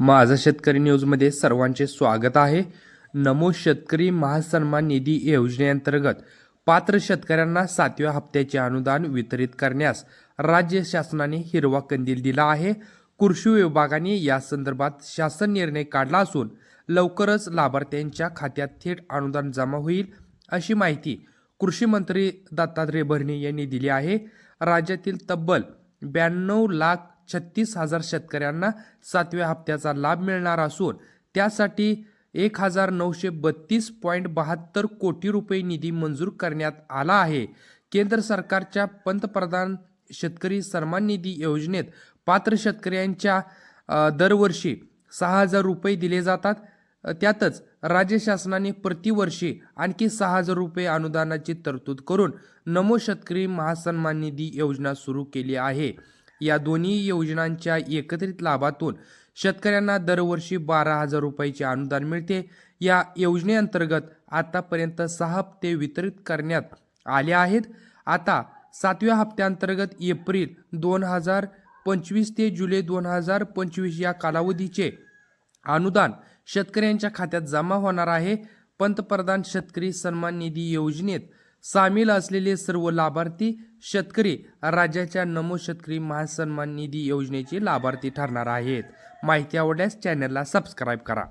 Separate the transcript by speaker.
Speaker 1: माझा शेतकरी न्यूजमध्ये सर्वांचे स्वागत आहे. नमो शेतकरी महासन्मान निधी योजनेअंतर्गत पात्र शेतकऱ्यांना सातव्या हप्त्याचे अनुदान वितरित करण्यास राज्य शासनाने हिरवा कंदील दिला आहे. कृषी विभागाने या संदर्भात शासन निर्णय काढला असून लवकरच लाभार्थ्यांच्या खात्यात थेट अनुदान जमा होईल अशी माहिती कृषी मंत्री दत्तात्रय भरणे यांनी दिली आहे. राज्यातील तब्बल ब्याण्णव लाख छत्तीस हजार शेतकऱ्यांना सातव्या हप्त्याचा लाभ मिळणार असून त्यासाठी एक हजार नऊशे बत्तीस पॉईंट बहात्तर कोटी रुपये निधी मंजूर करण्यात आला आहे. केंद्र सरकारच्या पंतप्रधान शेतकरी सन्मान निधी योजनेत पात्र शेतकऱ्यांच्या दरवर्षी सहा हजार रुपये दिले जातात. त्यातच राज्य शासनाने प्रतिवर्षी आणखी सहा हजार रुपये अनुदानाची तरतूद करून नमो शेतकरी महासन्मान निधी योजना सुरू केली आहे. या दोन्ही योजनांच्या एकत्रित लाभातून शेतकऱ्यांना दरवर्षी बारा हजार रुपयाचे अनुदान मिळते. या योजनेअंतर्गत आतापर्यंत सहा हप्ते वितरित करण्यात आले आहेत. आता सातव्या हप्त्याअंतर्गत एप्रिल दोन हजार पंचवीस ते जुलै दोन हजार पंचवीस या कालावधीचे अनुदान शेतकऱ्यांच्या खात्यात जमा होणार आहे. पंतप्रधान शेतकरी सन्मान निधी योजनेत सामील असलेले सर्व लाभार्थी शेतकरी राज्याच्या नमो शेतकरी महासन्मान निधी योजनेचे लाभार्थी ठरणार आहेत. माहिती आवडल्यास चॅनलला सबस्क्राईब करा.